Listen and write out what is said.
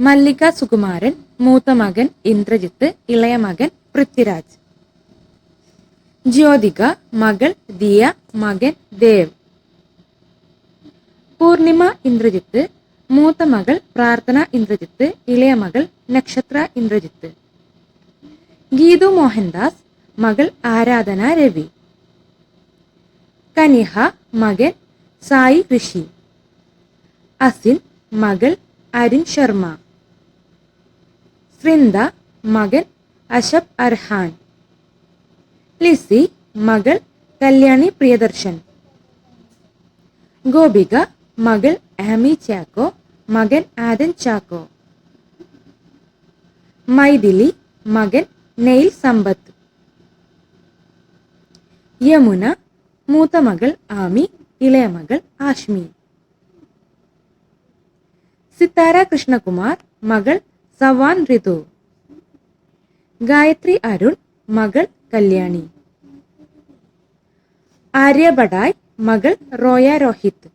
മല്ലിക സുകുമാരൻ മൂത്ത മകൻ ഇന്ദ്രജിത്ത് ഇളയ മകൻ പൃഥ്വിരാജ്. ജ്യോതിക മകൾ ദിയ മകൻ ദേവ്. പൂർണിമ ഇന്ദ്രജിത്ത് മൂത്ത മകൾ പ്രാർത്ഥന ഇന്ദ്രജിത്ത് ഇളയ മകൾ നക്ഷത്ര ഇന്ദ്രജിത്ത്. ഗീതു മോഹൻദാസ് മകൾ ആരാധന രവി. കനിഹ മകൻ സായി ഋഷി. അസിൻ മകൾ അരുൺ ശർമ്മ. വൃന്ദ മകൻ അഷബ് അർഹാൻ. ലിസി മകൾ കല്യാണി പ്രിയദർശൻ. ഗോപിക മകൾ ആമി ചാക്കോ മകൻ ആദൻ ചാക്കോ. മൈഥിലി മകൻ നെയിൽ സമ്പത്ത്. യമുന മൂത്ത മകൾ ആമി ഇളയ മകൾ ആഷ്മി. സിത്താര കൃഷ്ണകുമാർ മകൾ സവാൻ ഋതു ഗായത്രി അരുൺ മകൾ കല്യാണി. ആര്യ മകൾ റോയ രോഹിത്.